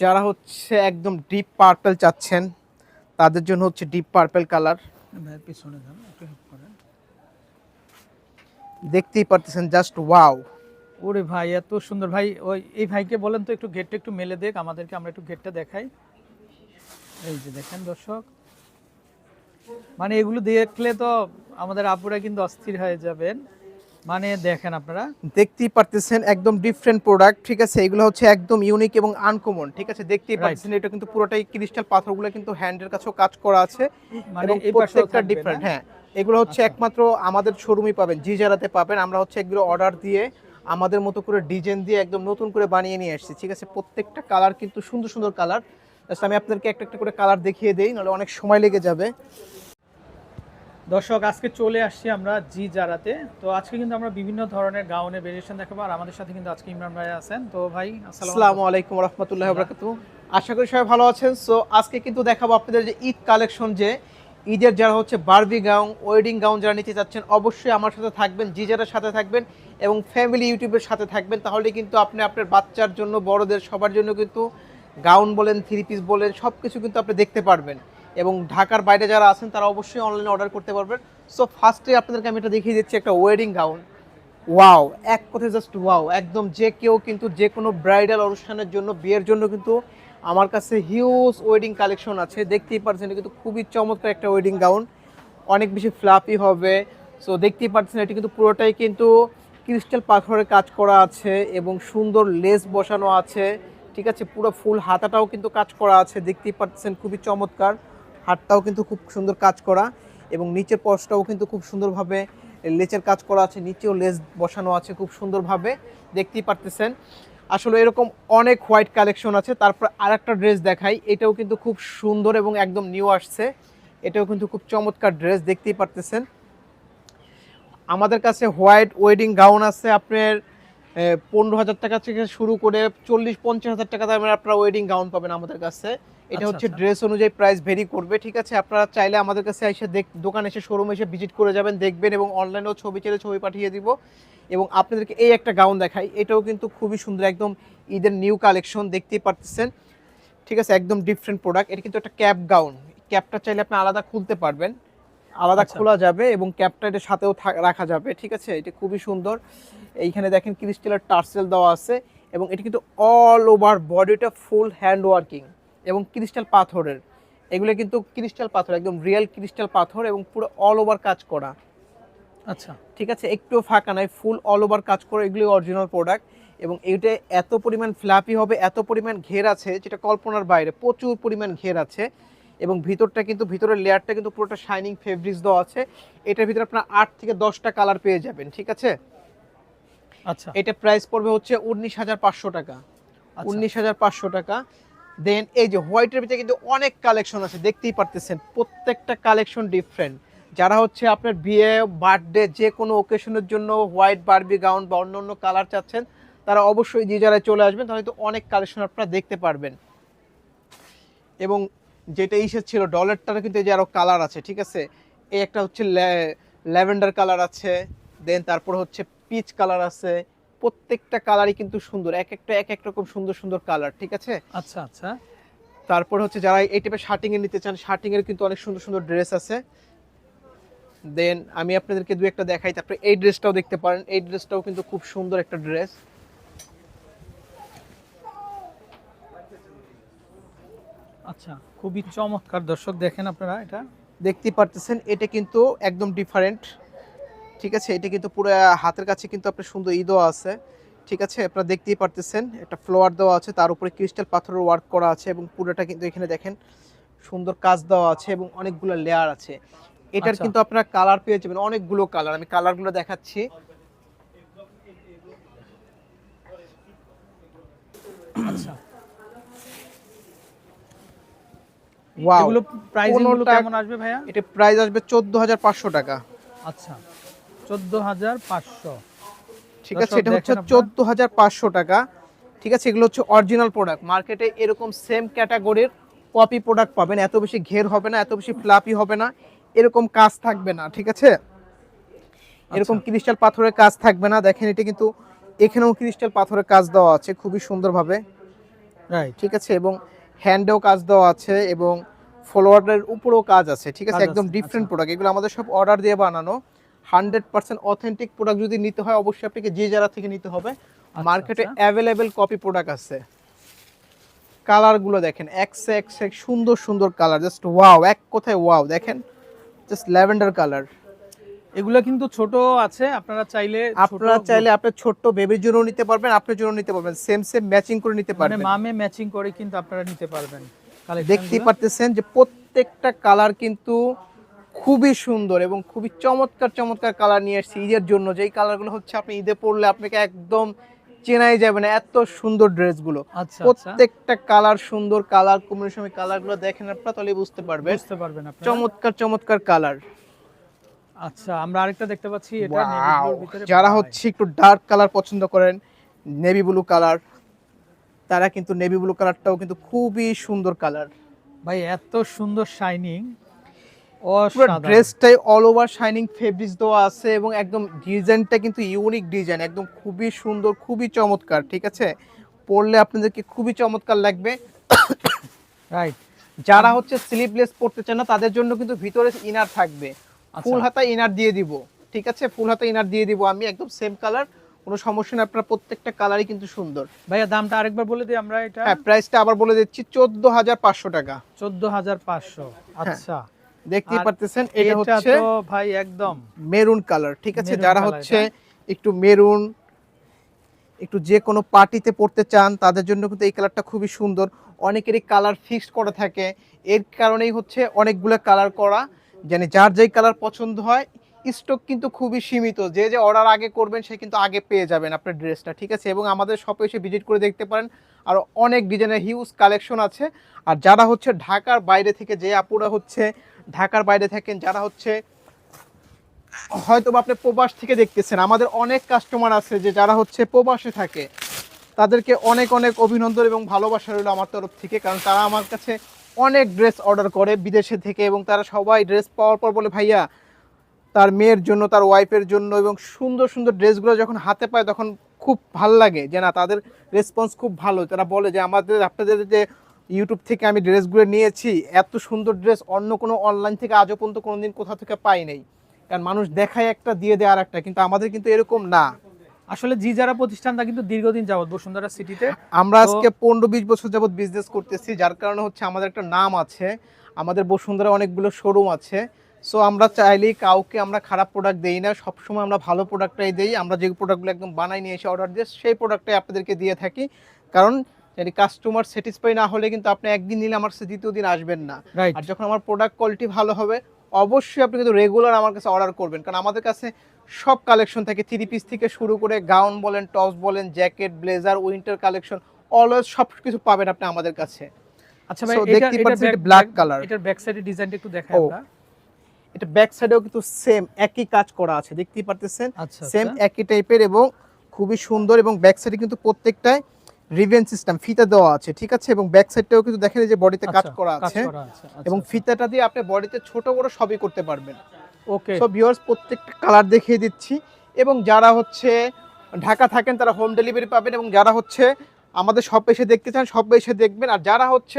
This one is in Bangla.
যারা হচ্ছে একদম ডিপ পার্পল চাচ্ছেন তাদের জন্য হচ্ছে ডিপ পার্পল কালার পিছনে দেখতেই পারতেছেন জাস্ট ওয়াও ওরে ভাই এত সুন্দর। ভাই ওই এই ভাইকে বলেন তো একটু গেটটা একটু মেলে দেখ আমাদেরকে আমরা একটু গেটটা দেখাই। এই যে দেখেন দর্শক। মানে এগুলো দেখলে তো আমাদের আপুরা কিন্তু অস্থির হয়ে যাবেন। মানে দেখেন আপনারা। দেখতেই পারতেছেন একদম ডিফারেন্ট প্রোডাক্ট ঠিক আছে? এগুলো হচ্ছে একদম ইউনিক এবং আনকমন ঠিক আছে? দেখতেই. পারতেছেন এটা কিন্তু পুরোটাই ক্রিস্টাল পাথরগুলো কিন্তু হ্যান্ডের কাছেও কাজ করা আছে মানে এই প্রত্যেকটা ডিফারেন্ট হ্যাঁ। এগুলো হচ্ছে আচ্ছা। একমাত্র আমাদের শোরুমই পাবেন জি জারাতে পাবেন আমরা হচ্ছে এগুলো অর্ডার দিয়ে আমাদের মতো করে ডিজাইন দিয়ে একদম নতুন করে বানিয়ে নিয়ে আসছি ঠিক আছে? প্রত্যেকটা কালার কিন্তু সুন্দর সুন্দর কালার আমি আপনাদেরকে একটা একটা করে কালার দেখিয়ে দেই নাহলে অনেক সময় লেগে যাবে। দর্শক, আজকে চলে আসছি আমরা জি জারাতে তো আজকে কিন্তু আমরা বিভিন্ন ধরনের গাউনের ভেরিয়েশন দেখাবো আর আমাদের সাথে কিন্তু আজকে ইমরান ভাই আছেন। তো ভাই, আসসালামু আলাইকুম। রহমতুল্লাহ বরকাতু আশা করি সবাই ভালো আছেন। সো আজকে কিন্তু দেখাবো আপনাদের যে ঈদ কালেকশন যে ঈদের যারা হচ্ছে বারবি গাউন ওয়েডিং গাউন যারা নিতে চাচ্ছেন, অবশ্যই আমার সাথে থাকবেন, জিজারের সাথে থাকবেন এবং ফ্যামিলি ইউটিউবের সাথে থাকবেন। তাহলে কিন্তু আপনি আপনার বাচ্চার জন্য, বড়দের সবার জন্য কিন্তু গাউন বলেন থ্রি পিস বলেন সব কিছু কিন্তু আপনি দেখতে পারবেন। এবং ঢাকার বাইরে যারা আছেন, তারা অবশ্যই অনলাইনে অর্ডার করতে পারবেন। সো ফার্স্টে আপনাদেরকে আমি এটা দেখিয়ে দিচ্ছি একটা ওয়েডিং গাউন ওয়াও এক কথায় জাস্ট ওয়াও একদম যে কেউ কিন্তু যে কোনো ব্রাইডাল অনুষ্ঠানের জন্য, বিয়ের জন্য কিন্তু আমার কাছে হিউজ ওয়েডিং কালেকশন আছে। দেখতেই পাচ্ছেন, এটা কিন্তু খুবই চমৎকার একটা ওয়েডিং গাউন অনেক বেশি ফ্লাপি হবে। সো দেখতেই পাচ্ছেন, এটি কিন্তু পুরোটাই কিন্তু ক্রিস্টাল পাথরের কাজ করা আছে এবং সুন্দর লেস বসানো আছে। ঠিক আছে, পুরো ফুল হাতাটাও কিন্তু কাজ করা আছে। দেখতেই পাচ্ছেন, খুবই চমৎকার। হাতটাও কিন্তু খুব সুন্দর কাজ করা এবং নিচের পশটাও কিন্তু খুব সুন্দরভাবে লেচের কাজ করা আছে, নিচেও লেস বসানো আছে খুব সুন্দরভাবে, দেখতেই পারতেছেন। আসলে এরকম অনেক হোয়াইট কালেকশন আছে, তারপর আরেকটা ড্রেস দেখাই, এটাও কিন্তু খুব সুন্দর এবং একদম নিউ আসছে। এটাও কিন্তু খুব চমৎকার ড্রেস দেখতেই পারতেছেন। আমাদের কাছে হোয়াইট ওয়েডিং গাউন আছে আপনার পনেরো হাজার টাকা থেকে শুরু করে চল্লিশ, পঞ্চাশ হাজার টাকা দামের আপনারা ওয়েডিং গাউন পাবেন আমাদের কাছে। এটা আচ্ছা, হচ্ছে আচ্ছা। ড্রেস অনুযায়ী প্রাইস ভেরি করবে ঠিক আছে? আপনারা চাইলে আমাদের কাছে এসে দেখ দোকানে এসে শোরুমে এসে ভিজিট করে যাবেন দেখবেন এবং অনলাইনেও ছবি চেলে ছবি পাঠিয়ে দিব। এবং আপনাদেরকে এই একটা গাউন দেখাই এটাও কিন্তু খুবই সুন্দর একদম ঈদের নিউ কালেকশন দেখতেই পারতেছেন। ঠিক আছে? একদম ডিফারেন্ট প্রোডাক্ট এটা কিন্তু একটা ক্যাপ গাউন ক্যাপটা চাইলে আপনি আলাদা খুলতে পারবেন। আলাদা আচ্ছা। খোলা যাবে এবং ক্যাপটা এটার সাথেও থা- রাখা যাবে। ঠিক আছে? এটা খুবই সুন্দর। এইখানে দেখেন ক্রিস্টালের টার্সেল দেওয়া আছে এবং এটা কিন্তু অল ওভার বডিটা ফুল হ্যান্ড ওয়ার্কিং এবং ক্রিস্টাল পাথরের। এগুলো কিন্তু ক্রিস্টাল পাথর একদম রিয়েল ক্রিস্টাল পাথর এবং পুরো অল ওভার কাজ করা। আচ্ছা। ঠিক আছে? একটু ফাঁকা নাই ফুল অল ওভার কাজ করে এগুলি অরিজিনাল প্রোডাক্ট এবং এইটা এত পরিমাণ ফ্ল্যাপি হবে এত পরিমাণ ঘের আছে যেটা কল্পনার বাইরে প্রচুর পরিমাণ ঘের আছে এবং ভিতরটা কিন্তু ভিতরের লেয়ারটা কিন্তু পুরোটা শাইনিং ফেব্রিক্স দেওয়া আছে। এটার ভিতরে আপনার আট থেকে দশটা কালার পেয়ে যাবেন ঠিক আছে? আচ্ছা। এটা প্রাইস পড়বে হচ্ছে উনিশ হাজার পাঁচশো টাকা। আচ্ছা। উনিশ হাজার পাঁচশো টাকা। দেন এই যে হোয়াইটের ভিতরে কিন্তু অনেক কালেকশন আছে, দেখতেই পারতেছেন, প্রত্যেকটা কালেকশন ডিফারেন্ট যারা হচ্ছে আপনার বিয়ে বার্থডে যে কোনো ওকেশনের জন্য হোয়াইট বার্বি গাউন বা অন্য অন্য কালার চাচ্ছেন, তারা অবশ্যই যে যারা চলে আসবেন, তাহলে তো অনেক কালেকশন আপনারা দেখতে পারবেন। এবং যেটা ইসের ছিল ডলারটারও কিন্তু এই যে আরও কালার আছে, ঠিক আছে? এই একটা হচ্ছে ল্যাভেন্ডার কালার আছে দেন তারপর হচ্ছে পিচ কালার আছে প্রত্যেকটা কালারই কিন্তু সুন্দর। এক একটা এক এক রকম সুন্দর সুন্দর কালার ঠিক আছে? আচ্ছা আচ্ছা। তারপর হচ্ছে যারা এই টাইপের শার্টিং এ নিতে চান শার্টিং এর কিন্তু অনেক সুন্দর সুন্দর ড্রেস আছে। দেন আমি আপনাদেরকে দু একটা দেখাই তারপরে এই ড্রেসটাও দেখতে পারেন। এই ড্রেসটাও কিন্তু খুব সুন্দর একটা ড্রেস আচ্ছা খুবই চমৎকার দর্শক দেখেন আপনারা এটা। দেখতেই পারতেছেন এটা কিন্তু একদম ডিফারেন্ট ঠিক আছে এটা কিন্তু পুরো হাতের কাছে কিন্তু আপনার সুন্দর ই দেওয়া আছে। ঠিক আছে আপনারা দেখতেই পারতেছেন একটা ফ্লোয়ার দেওয়া আছে তার উপরে ক্রিস্টাল পাথরের ওয়ার্ক করা আছে এবং পুরোটা কিন্তু এখানে দেখেন সুন্দর কাজ দেওয়া আছে এবং অনেকগুলো লেয়ার আছে। এটার আচ্ছা। কিন্তু আপনারা কালার পেয়ে যাবেন অনেকগুলো কালার আমি কালারগুলো দেখাচ্ছি। আচ্ছা। ওয়াও এগুলো প্রাইস কেমন আসবে ভাইয়া? এটা প্রাইস আসবে চোদ্দ হাজার পাঁচশো টাকা। আচ্ছা। চোদ্দ হাজার পাঁচশো। ঠিক আছে এটা হচ্ছে। চোদ্দ হাজার পাঁচশো টাকা। ঠিক আছে এগুলো হচ্ছে অরিজিনাল প্রোডাক্ট মার্কেটে এরকম সেম ক্যাটাগরির কপি প্রোডাক্ট পাবেন। এত বেশি ঘের হবে না এত বেশি ফ্লাপি হবে না। এরকম কাজ থাকবে না ঠিক আছে? এরকম আচ্ছা। ক্রিস্টাল পাথরের কাজ থাকবে না। দেখেন এটা কিন্তু এখানেও ক্রিস্টাল পাথরের কাজ দেওয়া আছে খুবই সুন্দরভাবে। রাইট ঠিক আছে এবং হ্যান্ডেও কাজ দেওয়া আছে এবং ফলোয়ারের উপরেও কাজ আছে। ঠিক আছে একদম ডিফারেন্ট আচ্ছা। প্রোডাক্ট এগুলো আমাদের সব অর্ডার দিয়ে বানানো। হান্ড্রেড পার্সেন্ট অথেন্টিক প্রোডাক্ট যদি নিতে হয় অবশ্যই আপনাকে যে যারা থেকে নিতে হবে মার্কেটে। অ্যাভেলেবেল কপি প্রোডাক্ট আছে। কালারগুলো দেখেন এক্স এক্স এক সুন্দর সুন্দর কালার জাস্ট ওয়াও এক কোথায় ওয়াও দেখেন জাস্ট ল্যাভেন্ডার কালার এগুলো কিন্তু ছোট আছে আপনারা চাইলে আপনারা চাইলে আপনার ছোট্ট বেবির জন্য নিতে পারবেন আপনার জন্য নিতে পারবেন সেম সেম ম্যাচিং করে নিতে মানে পারবেন। মামে ম্যাচিং করে কিন্তু আপনারা নিতে পারবেন দেখতেই পারতেছেন যে প্রত্যেকটা কালার কিন্তু খুবই সুন্দর এবং খুবই চমৎকার চমৎকার কালার নিয়ে এসেছি ঈদের জন্য। যেই কালারগুলো হচ্ছে আপনি ঈদে পরলে আপনাকে একদম চেনাই যাবে না এত সুন্দর ড্রেসগুলো আচ্ছা আচ্ছা। প্রত্যেকটা কালার সুন্দর কালার কম্বিনেশন কালারগুলো দেখেন আপনারা তাহলে বুঝতে পারবেন। বুঝতে পারবেন চমৎকার চমৎকার কালার আচ্ছা আমরা আরেকটা দেখতে পাচ্ছি এটা ভিতরে যারা হচ্ছে একটু ডার্ক কালার পছন্দ করেন নেভি ব্লু কালার তারা কিন্তু নেভি ব্লু কালারটাও কিন্তু খুবই সুন্দর কালার ভাই এত সুন্দর শাইনিং পুরো ড্রেসটাই অল ওভার শাইনিং ফেব্রিক্স দেওয়া আছে এবং একদম ডিজাইনটা কিন্তু ইউনিক ডিজাইন একদম খুবই সুন্দর খুবই চমৎকার ঠিক আছে? পরলে আপনাদেরকে খুবই চমৎকার লাগবে। রাইট যারা হচ্ছে স্লিভলেস পড়তে চান না তাদের জন্য কিন্তু ভিতরে ইনার থাকবে। ফুল হাতা ইনার দিয়ে দিব ঠিক আছে? ফুল হাতা ইনার দিয়ে দিব আমি একদম সেম কালার কোনো সমস্যা নেই আপনার প্রত্যেকটা কালারই কিন্তু সুন্দর। ভাইয়া দামটা আরেকবার বলে দিই আমরা এটা। হ্যাঁ প্রাইসটা আবার বলে দিচ্ছি চোদ্দ হাজার পাঁচশো টাকা। চোদ্দ হাজার পাঁচশো। আচ্ছা। দেখতেই পারতেছেন এটা হচ্ছে ভাই একদম মেরুন কালার ঠিক আছে? যারা হচ্ছে একটু মেরুন একটু যে কোনো পার্টিতে পড়তে চান তাদের জন্য কিন্তু এই কালারটা খুবই সুন্দর। অনেকেরই কালার ফিক্সড করা থাকে এর কারণেই হচ্ছে অনেকগুলো কালার করা। জানি যার যেই কালার পছন্দ হয় স্টক কিন্তু খুবই সীমিত। যে যে অর্ডার আগে করবেন সে কিন্তু আগে পেয়ে যাবেন আপনার ড্রেসটা ঠিক আছে? এবং আমাদের শপে এসে ভিজিট করে দেখতে পারেন আর অনেক ডিজাইনের হিউজ কালেকশন আছে। আর যারা হচ্ছে ঢাকার বাইরে থেকে যে আপুরা হচ্ছে ঢাকার বাইরে থাকেন, যারা হচ্ছে হয়তো আপনি প্রবাস থেকে দেখতেছেন। আমাদের অনেক কাস্টমার আছে যে যারা হচ্ছে প্রবাসে থাকে। তাদেরকে অনেক অনেক অভিনন্দন এবং ভালোবাসা রইল আমার তরফ থেকে, কারণ তারা আমার কাছে অনেক ড্রেস অর্ডার করে বিদেশে থেকে এবং তারা সবাই ড্রেস পাওয়ার পর বলে, ভাইয়া, তার মেয়ের জন্য, তার ওয়াইফের জন্য এবং সুন্দর সুন্দর ড্রেসগুলো যখন হাতে পায় তখন খুব ভালো লাগে। যে না, তাদের রেসপন্স খুব ভালো। তারা বলে যে, আমাদের, আপনাদের যে ইউটিউব থেকে আমি ড্রেসগুলো নিয়েছি এত সুন্দর ড্রেস অন্য কোনো অনলাইন থেকে আজও পর্যন্ত কোনোদিন কোথাও থেকে পাই নাই। কারণ মানুষ দেখায় একটা দিয়ে দেয় আর একটা কিন্তু আমাদের কিন্তু এরকম না। আসলে জি যারা প্রতিষ্ঠানটা কিন্তু দীর্ঘদিন যাবত বসুন্ধরা সিটিতে আমরা আজকে পনেরো বিশ বছর যাবত বিজনেস করতেছি যার কারণে হচ্ছে আমাদের একটা নাম আছে। আমাদের বসুন্ধরা অনেকগুলো শোরুম আছে। সো আমরা চাইলেই কাউকে আমরা খারাপ প্রোডাক্ট দেই না সবসময় আমরা ভালো প্রোডাক্টটাই দেই। আমরা যে প্রোডাক্টগুলো একদম বানাই নিয়ে এসে অর্ডার দিয়ে সেই প্রোডাক্টটাই আপনাদেরকে দিয়ে থাকি। কারণ যদি কাস্টমার স্যাটিসফাই না হলে কিন্তু আপনি একদিন নিলে আমার কাছে দ্বিতীয় দিন আসবেন না। আর যখন আমার প্রোডাক্ট কোয়ালিটি ভালো হবে অবশ্যই আপনি কিন্তু রেগুলার আমার কাছে অর্ডার করবেন। কারণ আমাদের কাছে সব কালেকশন থাকে থ্রি পিস থেকে শুরু করে গাউন বলেন টপস বলেন jacket blazer winter collection always সব কিছু পাবেন আপনি আমাদের কাছে। আচ্ছা ভাই এটা এটা back- color। এটার ব্যাক সাইডের ডিজাইনটা একটু দেখাই আমরা। এটা ব্যাক সাইডেও কিন্তু সেম একই কাজ করা আছে দেখতেই পারতেছেন? আচ্ছা সেম আচ্ছা। একই টাইপের এবং খুবই সুন্দর এবং ব্যাক সাইডে কিন্তু প্রত্যেকটায় রিভেন সিস্টেম ফিতা দেওয়া আছে ঠিক আছে? এবং ব্যাক সাইডটাও কিন্তু দেখেন এই যে বডিতে কাজ আচ্ছা, করা আছে করা আছে, আচ্ছা, এবং আচ্ছা। ফিতাটা দিয়ে আপনি বডিতে ছোট বড় সবই করতে পারবেন। ওকে। সো ভিউয়ার্স প্রত্যেকটা কালার দেখিয়ে দিচ্ছি। এবং যারা হচ্ছে ঢাকা থাকেন তারা হোম ডেলিভারি পাবেন এবং যারা হচ্ছে আমাদের সব এসে দেখতে চান সব এসে দেখবেন। আর যারা হচ্ছে